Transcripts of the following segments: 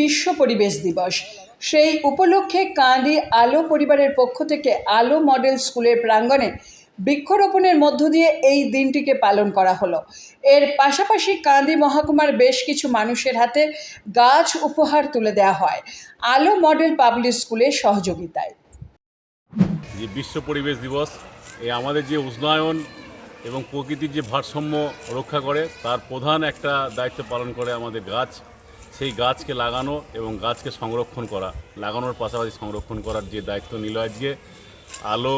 বিশ্ব পরিবেশ দিবস। সেই উপলক্ষে কাঁদি আলো পরিবারের পক্ষ থেকে আলো মডেল স্কুলের প্রাঙ্গণে বৃক্ষরোপণের মধ্য দিয়ে এই দিনটিকে পালন করা হলো। এর পাশাপাশি কাঁদি মহকুমার বেশ কিছু মানুষের হাতে গাছ উপহার তুলে দেওয়া হয়। আলো মডেল পাবলিক স্কুলের সহযোগিতায়। যে বিশ্ব পরিবেশ দিবস এই আমাদের যে উষ্ণায়ন এবং প্রকৃতির যে ভারসাম্য রক্ষা করে, তার প্রধান একটা দায়িত্ব পালন করে আমাদের গাছ। সেই গাছকে লাগানো এবং গাছকে সংরক্ষণ করা, লাগানোর পাশাপাশি সংরক্ষণ করার যে দায়িত্ব নিল আজকে, আলো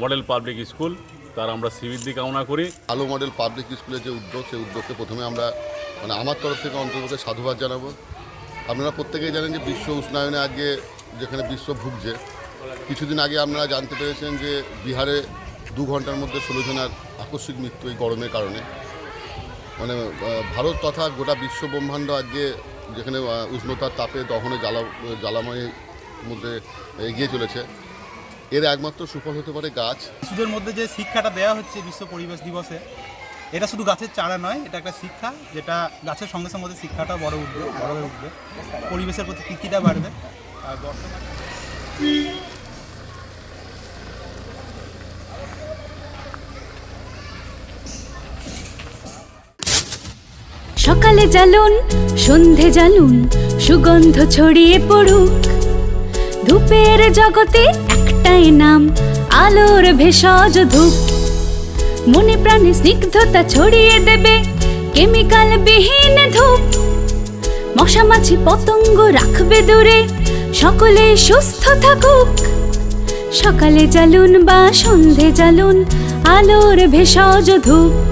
মডেল পাবলিক স্কুল, তার আমরা শ্রীবৃদ্ধি কামনা করি। আলো মডেল পাবলিক স্কুলের যে উদ্যোগ, সেই উদ্যোগকে প্রথমে আমরা মানে আমার তরফ থেকে অন্তর্গত সাধুবাদ জানাব। আপনারা প্রত্যেকেই জানেন যে বিশ্ব উষ্ণায়নে আজকে যেখানে বিশ্ব ভুগছে, কিছুদিন আগে আপনারা জানতে পেরেছেন যে বিহারে দু ঘণ্টার মধ্যে ষোলো জনের আকস্মিক মৃত্যু এই গরমের কারণে। মানে ভারত তথা গোটা বিশ্ব ব্রহ্মাণ্ড আজকে যেখানে উষ্ণতার তাপে দহনে জ্বালা জ্বালাময়ের মধ্যে এগিয়ে চলেছে। এর একমাত্র সুফল হতে পারে গাছ। শিশুদের মধ্যে যে শিক্ষাটা দেওয়া হচ্ছে বিশ্ব পরিবেশ দিবসে, এটা শুধু গাছের চারা নয়, এটা একটা শিক্ষা, যেটা গাছের সঙ্গে সঙ্গে শিক্ষাটা বড় উঠবে, বড় হয়ে উঠবে। পরিবেশের প্রতি কৃতিটা বাড়বে। আর বর্তমানে সকালে জ্বালুন, সন্ধে জ্বালুন, সুগন্ধ ছড়িয়ে পড়ুক। ধূপের জগতে একটাই নাম, আলোর ভেষজ ধূপ। মনে প্রাণে স্নিগ্ধতা ছড়িয়ে দেবে কেমিক্যাল বিহীন ধূপ। মশা মাছি পতঙ্গ রাখবে দূরে, সকলে সুস্থ থাকুক। সকালে জ্বালুন বা সন্ধে জ্বালুন, আলোর ভেষজ ধূপ।